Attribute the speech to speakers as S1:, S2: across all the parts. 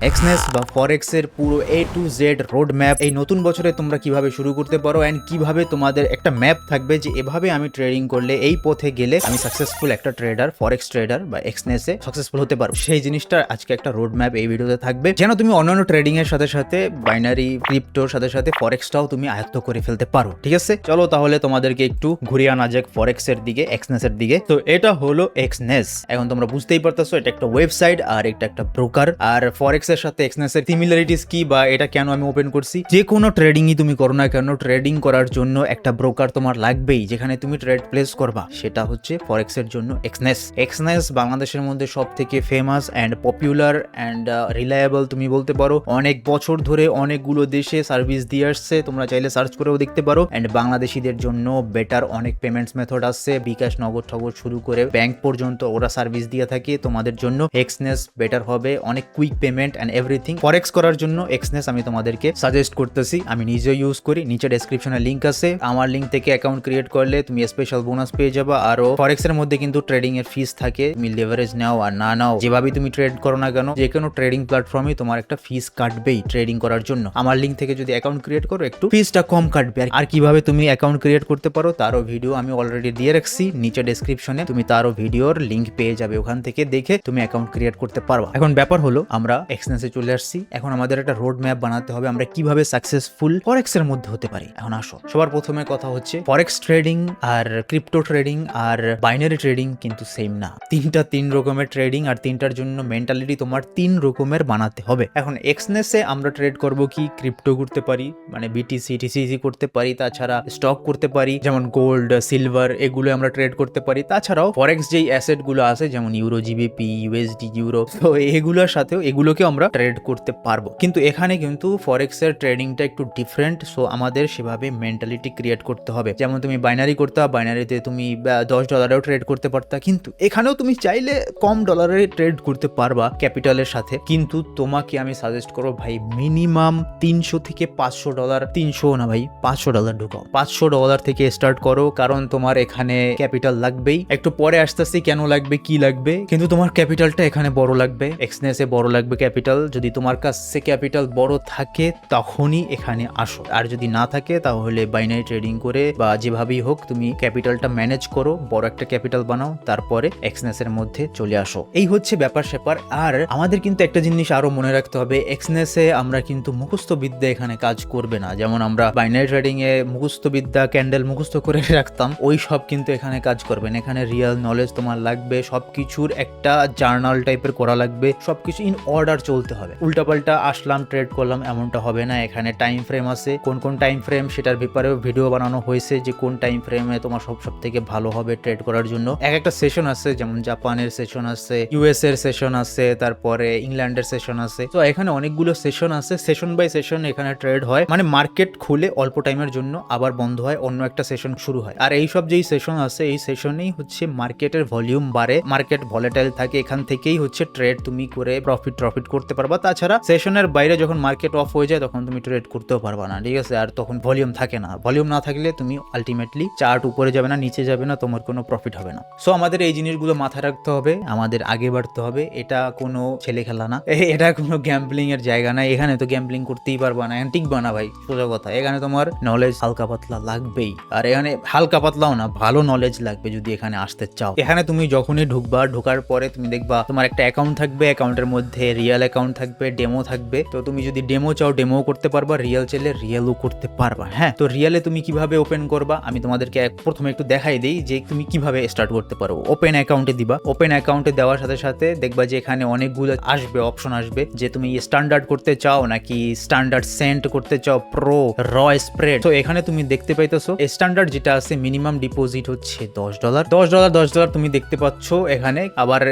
S1: Exness বা ফরেক্সের পুরো A to Z road map এই নতুন বছরে তোমরা কীভাবে শুরু করতে পারো অ্যান্ড কীভাবে তোমাদের একটা ম্যাপ থাকবে যে এভাবে আমি ট্রেডিং করলে এই পথে গেলে আমি সাকসেসফুল একটা ট্রেডার ফরেক্স ট্রেডার বা এক্সনেসে সাকসেসফুল হতে পারো সেই জিনিসটা আজকে একটা রোড ম্যাপ এই ভিডিওতে থাকবে। যেন তুমি অন্যান্য ট্রেডিং এর সাথে সাথে বাইনারি ক্রিপ্টোর সাথে সাথে ফরেক্সটাও তুমি আয়ত্ত করে ফেলতে পারো, ঠিক আছে? চলো তাহলে তোমাদেরকে একটু ঘুরিয়ে আনা যাক ফরেক্স এর দিকে এক্সনেস এর দিকে। তো এটা হলো এক্সনেস এখন তোমরা বুঝতেই পারতেছো, এটা একটা ওয়েবসাইট আর এটা একটা ব্রোকার আর ফরেক্স এর সাথে এক্সনেস এর সিমিলারিটিস কি বা এটা কেন আমি ওপেন করছি? যে কোনো ট্রেডিংই তুমি করো না কেন ট্রেডিং করার জন্য একটা ব্রোকার তোমার লাগবেই, যেখানে তুমি ট্রেড প্লেস করবা। সেটা হচ্ছে ফরেক্স এর জন্য এক্সনেস এক্সনেস বাংলাদেশের মধ্যে সব থেকে famous and popular and reliable তুমি বলতে পারো। অনেক বছর ধরে অনেকগুলো দেশে সার্ভিস দিয়ে আসছে, তোমরা চাইলে সার্চ করেও দেখতে পারো। অ্যান্ড বাংলাদেশিদের জন্য বেটার অনেক পেমেন্টস মেথড আসছে। বিকাশ নগদ টগদ শুরু করে ব্যাংক পর্যন্ত ওরা সার্ভিস দিয়ে থাকে। তোমাদের জন্য এক্সনেস বেটার হবে। অনেক quick payment and everything forex করার জন্য এক্সনেস আমি তোমাদেরকে সাজেস্ট করতেছি। আমি নিজেও ইউজ করি। নিচে ডেসক্রিপশনে লিঙ্ক আছে। আমার লিঙ্ক থেকে অ্যাকাউন্ট ক্রিয়েট করলে তুমি স্পেশাল বোনাস পেয়ে যাবে। আরও ফরেক্স এর মধ্যে কিন্তু ট্রেডিং এর ফিস থাকে। তুমি লেভারেজ নাও আর না নাও যেভাবে তুমি ট্রেড করো না কেন, যে কোনো ট্রেডিং প্ল্যাটফর্মে তোমার একটা ফিস কাটবেই ট্রেডিং করার জন্য। আমার লিঙ্ক থেকে যদি অ্যাকাউন্ট ক্রিয়েট করো, একটু ফিসটা কম কাটবে। আর- কীভাবে তুমি অ্যাকাউন্ট ক্রিয়েট করতে পারো, তারও ভিডিও আমি অলরেডি দিয়ে রাখছি। নিচে ডেসক্রিপশনে তুমি তারও ভিডিওর লিঙ্ক পেয়ে যাবে। ওখান থেকে দেখে তুমি অ্যাকাউন্ট ক্রিয়েট করতে পারবা। এখন ব্যাপার হলো, আমরা এক্সনেসে চলে আসছি। এখন আমাদের একটা রোড ম্যাপ বানাতে হবে, আমরা কীভাবে সাকসেসফুল ফরেক্স এর মধ্যে হতে পারি। এখন আসো। সবার প্রথমে কথা হচ্ছে ফরেক্স ট্রেডিং আর ক্রিপ্টো ট্রেডিং আর বাইনারি ট্রেডিং কিন্তু সেম না। তিনটা তিন রকমের ট্রেডিং আর তিনটার জন্য মেন্টালিটি তোমার তিন রকমের বানাতে হবে। এখন এক্সনেসে আমরা ট্রেড করব কি? ক্রিপ্টো করতে পারি মানে বিটিসি টিসিসি করতে পারি, তাছাড়া স্টক করতে পারি, যেমন গোল্ড সিলভার এগুলো আমরা ট্রেড করতে পারি। তাছাড়াও ফরেক্স যেই অ্যাসেটগুলো আছে, যেমন ইউরো জিবিপি ইউএসডি ইউরো তো এগুলোর সাথেও এগুলোকে আমরা ট্রেড করতে পারব। কিন্তু এখানে কিন্তু ফরেক্স এর ট্রেডিংটা একটু ডিফারেন্ট সো আমাদের সেভাবে মেন্টালিটি ক্রিয়েট করতে হবে। যেমন তুমি বাইনারি করতে বাইনারিতে তুমি দশ ডলারেও ট্রেড করতে পারতা। কিন্তু এখানেও তুমি চাইলে কম ডলারে ট্রেড করতে পারবা ক্যাপিটালের সাথে। কিন্তু তোমাকে আমি সাজেস্ট করব, ভাই মিনিমাম তিনশো থেকে পাঁচশো ডলার তিনশো না ভাই, পাঁচশো ডলার ঢুকাও। পাঁচশো ডলার থেকে স্টার্ট করো, কারণ তোমার এখানে ক্যাপিটাল লাগবেই। একটু পরে আস্তে আস্তে কেন লাগবে, কি লাগবে? কিন্তু তোমার ক্যাপিটালটা এখানে বড় লাগবে। এক্সনেসে বড় লাগবে ক্যাপিটাল যদি তোমার কাছে ক্যাপিটাল বড় থাকে, তখনই এখানে আসো। আর যদি না থাকে, তাহলে বাইনারি ট্রেডিং করে বা যেভাবেই হোক, তুমি ক্যাপিটালটা ম্যানেজ করো, বড় একটা ক্যাপিটাল বানাও, তারপরে এক্সনেস এর মধ্যে চলে আসো। এই হচ্ছে ব্যাপার স্যাপার। আর আমাদের কিন্তু একটা জিনিস আরও মনে রাখতে হবে এক্সনেসে আমরা কিন্তু মুখস্থ বিদ্যা এখানে কাজ করবে না। যেমন আমরা বাইনারি ট্রেডিং এ মুখস্থ বিদ্যা ক্যান্ডেল মুখস্থ করে রাখতাম, ওই সব কিন্তু এখানে কাজ করবে না। এখানে রিয়েল নলেজ তোমার লাগবে, সবকিছুর একটা জার্নাল টাইপের করা লাগবে, সবকিছু ইন অর্ডার চলতে হবে। উল্টাপাল্টা আসলাম ট্রেড করলাম, এমনটা হবে না। এখানে টাইম ফ্রেম আছে। কোন কোন টাইম ফ্রেম সেটার ব্যাপারেও ভিডিও বানানো হয়েছে যে কোন টাইম ফ্রেমে তোমার সব সব থেকে ভালো হবে ট্রেড করার জন্য। এক একটা সেশন আছে, যেমন জাপানের সেশন আছে ইউএস এর সেশন আছে, তারপরে ইংল্যান্ডের সেশন আছে। তো এখানে অনেকগুলো সেশন আছে। সেশন বাই সেশন এখানে ট্রেড হয়। মানে মার্কেট খুলে অল্প টাইমের জন্য আবার বন্ধ হয়, অন্য একটা সেশন শুরু হয়। আর এই সব যেই সেশন আছে, এই সেশনেই হচ্ছে মার্কেটের ভলিউম বাড়ে। মার্কেট ভলেটাইল থাকে, এখান থেকেই হচ্ছে ট্রেড তুমি করে প্রফিট প্রফিট করতে পারবা। তাছাড়া সেশনের বাইরে যখন মার্কেট অফ হয়ে যায়, তখন তুমি ট্রেড করতেও পারবা না, ঠিক আছে? আর তখন ভলিউম থাকে না। ভলিউম না থাকলে তুমি আলটিমেটলি চার্ট উপরে যাবে না, নিচে যাবে না, তোমার কোনো প্রফিট হবে না। সো আমাদের এই জিনিসগুলো মাথায় রাখতে হবে, আমাদের আগে বাড়তে হবে। এটা কোনো ছেলে খেলা না। এটা কোনো গ্যাম্বলিং এর জায়গা না। এখানে তো গ্যাম্পলিং করতেই পারবা না। এখানে টিকবা না ভাই, সোজা কথা। এখানে তোমার নলেজ হালকা পাতলা লাগবেই। আর এখানে হালকা পাতলাও না, ভালো নলেজ লাগবে যদি এখানে আসতে চাও। এখানে তুমি যখনই ঢুকবা, ঢোকার পরে তুমি দেখবা তোমার একটা অ্যাকাউন্ট থাকবে অ্যাকাউন্টের মধ্যে রিয়েল অ্যাকাউন্ট থাকবে ডেমো থাকবে। তো তুমি যদি ডেমো চাও ডেমো করতে পারবা রিয়েল চাইলে রিয়েলও করতে পারবা হ্যাঁ? তো রিয়েলে তুমি কীভাবে ওপেন করবা? আমি তোমাদেরকে প্রথমে একটু দেখাই দিই যে তুমি কীভাবে স্টার্ট করতে পারো। ওপেন অ্যাকাউন্টে দিবা। ওপেন অ্যাকাউন্টে দেওয়ার সাথে সাথে দেখবা যে এখানে অনেকগুলো আসবে অপশন আসবে। যে তুমি স্ট্যান্ডার্ড করতে চাও নাকি স্ট্যান্ডার্ড সেন্ট করতে চাও প্রো র স্প্রেড তো এখানে তুমি দেখতে পাইতেছো স্ট্যান্ডার্ড যেটা আছে মিনিমাম ডিপোজিট হচ্ছে দশ ডলার দশ ডলার দশ ডলার তুমি দেখতে পাচ্ছ এখানে। আবার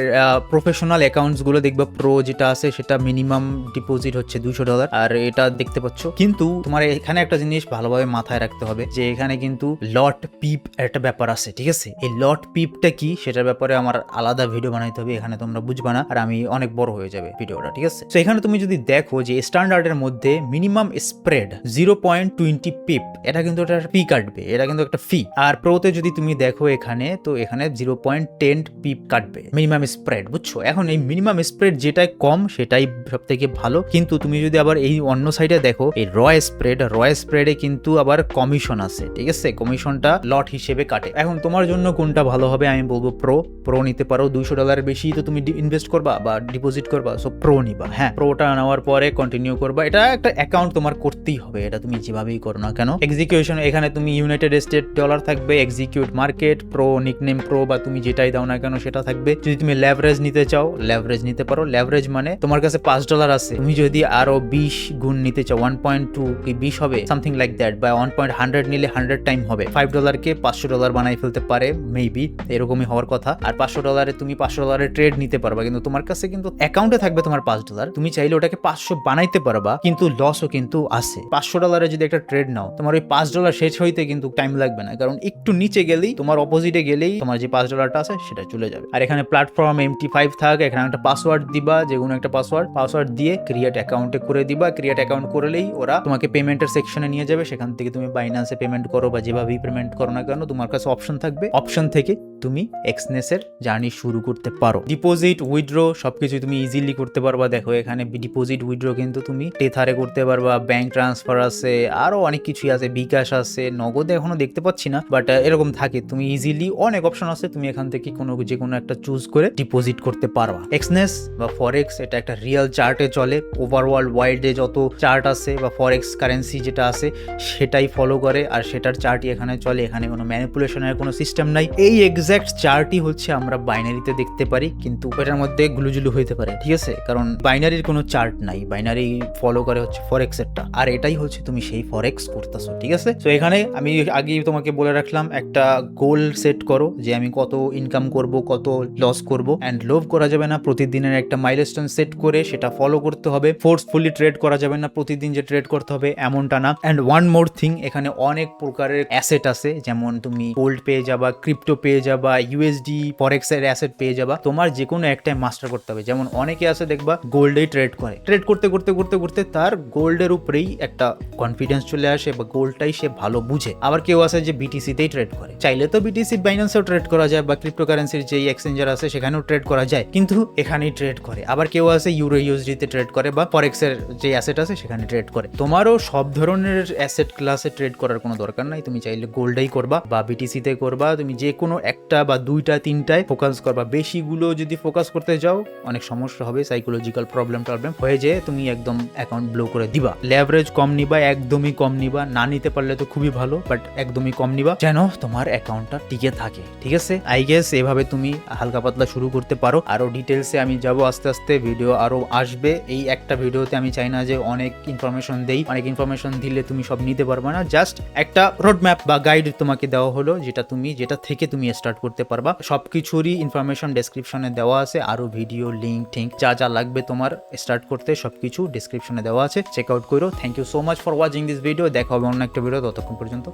S1: প্রফেশনাল অ্যাকাউন্টসগুলো দেখবা প্রো যেটা আছে সেটা মিনিমাম ডিপোজিট হচ্ছে দুশো ডলার আর এটা দেখতে পাচ্ছ। কিন্তু তোমার এখানে একটা জিনিস ভালোভাবে মাথায় রাখতে হবে যে এখানে কিন্তু লট পিপ একটা ব্যাপার আছে, ঠিক আছে? এই লট পিপটা কি? সেটার ব্যাপারে আমার আলাদা ভিডিও বানাইতে হবে, এখানে তোমরা বুঝবা না, আর আমি অনেক বড় হয়ে যাবে ভিডিওটা ঠিক আছে? তো এখানে তুমি যদি দেখো যে স্ট্যান্ডার্ডের মধ্যে minimum spread zero point twenty pip এটা কিন্তু একটা ফি কাটবে, এটা কিন্তু একটা ফি আর প্রোতে যদি তুমি দেখো এখানে, তো এখানে জিরো পয়েন্ট টেন পিপ কাটবে মিনিমাম স্প্রেড বুঝছ? এখন এই মিনিমাম স্প্রেড যেটাই কম, সেটা সেটাই সব থেকে ভালো। কিন্তু তুমি যদি আবার এই অন্য সাইডে দেখো, এই র স্প্রেড র স্প্রেডে কিন্তু আবার কমিশন আছে, ঠিক আছে? কমিশনটা লট হিসেবে কাটে। এখন তোমার জন্য কোনটা ভালো হবে আমি বলব প্রো প্রো নিতে পারো, দুইশো ডলার বেশি তো তুমি ইনভেস্ট করবা বা ডিপোজিট করবা সো প্রো নিবা হ্যাঁ? প্রোটা নেওয়ার পরে কন্টিনিউ করবা। এটা একটা অ্যাকাউন্ট তোমার করতেই হবে, এটা তুমি যেভাবেই করো না কেন। এক্সিকিউশন এখানে তুমি ইউনাইটেড স্টেট ডলার থাকবে execute market pro nickname pro বা তুমি যেটাই দাও না কেন সেটা থাকবে। যদি তুমি ল্যাভারেজ নিতে চাও ল্যাভারেজ নিতে পারো। ল্যাভারেজ মানে তোমার কাছে পাঁচ ডলার আছে। তুমি যদি আরও বিশ গুণ নিতে চাও ওয়ান পয়েন্ট টু কি বিশ হবে? সামথিং লাইক দ্যাট বা ওয়ান পয়েন্ট হান্ড্রেড নিলে হান্ড্রেড টাইম হবে। ফাইভ ডলারকে পাঁচশো ডলার বানাই ফেলতে পারে মেবি এরকমই হওয়ার কথা। আর পাঁচশো ডলারে তুমি পাঁচশো ডলারের ট্রেড নিতে পারবা, কিন্তু তোমার কাছে কিন্তু অ্যাকাউন্টে থাকবে তোমার পাঁচ ডলার তুমি চাইলে ওটাকে পাঁচশো বানাইতে পারবা, কিন্তু লসও কিন্তু আছে। পাঁচশো ডলারে যদি একটা ট্রেড নাও, তোমার ওই পাঁচ ডলার শেষ হইতে কিন্তু টাইম লাগবে না, কারণ একটু নিচে গেলেই, তোমার অপোজিটে গেলেই তোমার যে পাঁচ ডলারটা আছে, সেটা চলে যাবে। আর এখানে প্ল্যাটফর্ম এমটি ফাইভ থাক, এখানে একটা পাসওয়ার্ড দিবা যে কোনো একটা পাসওয়ার্ড পাসওয়ার্ড পাসওয়ার্ড দিয়ে ক্রিয়েট অ্যাকাউন্টে করে দিবা। ক্রিয়েট অ্যাকাউন্ট করলেই ওরা তোমাকে পেমেন্টের সেকশনে নিয়ে যাবে। সেখান থেকে তুমি বাইন্যান্সে পেমেন্ট করো বা যেভাবেই পেমেন্ট করো না কেন, তোমার কাছে অপশন থাকবে। অপশন থেকে তুমি এক্সনেসের জার্নি শুরু করতে পারো। ডিপোজিট উইথড্র সবকিছু তুমি ইজিলি করতে পারবা। দেখো, এখানে ডিপোজিট উইথড্র কিন্তু তুমি টেথারে করতে পারবা। ব্যাংক ট্রান্সফার আছে, আরও অনেক কিছুই আছে। বিকাশ আছে, নগদে এখনও দেখতে পাচ্ছি না বাট এরকম থাকে। তুমি ইজিলি অনেক অপশন আছে। তুমি এখান থেকে কোনো যে কোনো একটা চুজ করে ডিপোজিট করতে পারবা। এক্সনেস বা ফরেক্স এটা একটা রিয়েল চার্টে চলে। ওভারঅল ওয়ার্ল্ডে যত চার্ট আছে বা ফরেক্স কারেন্সি যেটা আছে সেটাই ফলো করে আর সেটার চার্টই এখানে চলে। এখানে কোনো ম্যানিপুলেশনের কোনো সিস্টেম নাই। এই এক্স্যাক্ট চার্টই হচ্ছে আমরা বাইনারিতে দেখতে পারি, কিন্তু এটার মধ্যে গুলুজুলু হইতে পারে, ঠিক আছে? কারণ বাইনারির কোনো চার্ট নাই। বাইনারি ফলো করে হচ্ছে ফরেক্স এরটা আর এটাই হচ্ছে তুমি সেই ফরেক্স করতেছো, ঠিক আছে? তো এখানে আমি আগেই তোমাকে বলে রাখলাম, একটা গোল সেট করো যে আমি কত ইনকাম করব, কত লস করব। অ্যান্ড লোভ করা যাবে না। প্রতিদিনের একটা মাইলস্টোন সেট করে সেটা ফলো করতে হবে। ফোর্সফুলি ট্রেড করা যাবে না, প্রতিদিন যে ট্রেড করতে হবে এমনটা না। অ্যান্ড ওয়ান মোর থিং এখানে অনেক প্রকারের অ্যাসেট আছে, যেমন তুমি গোল্ড পেয়ে যাবা ক্রিপ্টো পেয়ে যাবা ইউএসডি ফরেক্স এর অ্যাসেট পেয়ে যাবা। তোমার যে কোনো একটাই মাস্টার করতে হবে। যেমন অনেকে আছে, দেখবা গোল্ডেই ট্রেড করে। ট্রেড করতে করতে করতে করতে তার গোল্ডের উপরেই একটা কনফিডেন্স চলে আসে বা গোল্ডটাই সে ভালো বুঝে। আবার কেউ আছে যে বিটিসিতেই ট্রেড করে। চাইলে তো বিটিসি বাইন্যান্সেও ট্রেড করা যায় বা ক্রিপ্টোকারেন্সির যেই এক্সচেঞ্জার আছে, সেখানেও ট্রেড করা যায়। কিন্তু এখানেই ট্রেড করে। আবার কেউ আছে ইউরো ইউএসডিতে ট্রেড করে বা ফরেক্সের যে অ্যাসেট আছে সেখানে ট্রেড করে। তোমারও সব ধরনের অ্যাসেট ক্লাসে ট্রেড করার কোনো দরকার নাই? তুমি চাইলে গোল্ডেই করবা বা বিটিসিতে করবা, তুমি যে কোনো একটা বা দুইটা, তিনটায় ফোকাস করবা। বেশিগুলো যদি ফোকাস করতে যাও, অনেক সমস্যা হবে সাইকোলজিক্যাল প্রবলেম টবলেম হয়ে যেয়ে তুমি একদম অ্যাকাউন্ট ব্লো করে দিবা। লেভারেজ কম নিবা, একদমই কম নিবা। না নিতে পারলে তো খুবই ভালো বাট একদমই কম নিবা। যেন তোমার অ্যাকাউন্টটা টিকে থাকে, ঠিক আছে? আই গেস এভাবে তুমি হালকা পাতলা শুরু করতে পারো। আরও ডিটেলসে আমি যাব আস্তে আস্তে ভিডিও আরও আসবে। এই একটা ভিডিওতে আমি চাই না যে অনেক ইনফরমেশন দেই, অনেক ইনফরমেশন দিলে তুমি সব নিতে পারবে না। জাস্ট একটা রোড ম্যাপ বা গাইড তোমাকে দেওয়া হলো, যেটা তুমি, যেটা থেকে তুমি স্টার্ট করতে পারবা। সব কিছুরই ইনফরমেশন ডেসক্রিপশনে দেওয়া আছে আরও ভিডিও লিঙ্ক ঠিঙ্ক যা যা লাগবে তোমার স্টার্ট করতে সব কিছু ডেসক্রিপশনে দেওয়া আছে। চেক আউট করো। Thank you so much for watching this video দেখা হবে অন্য একটা ভিডিও ততক্ষণ পর্যন্ত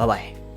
S1: বাবাই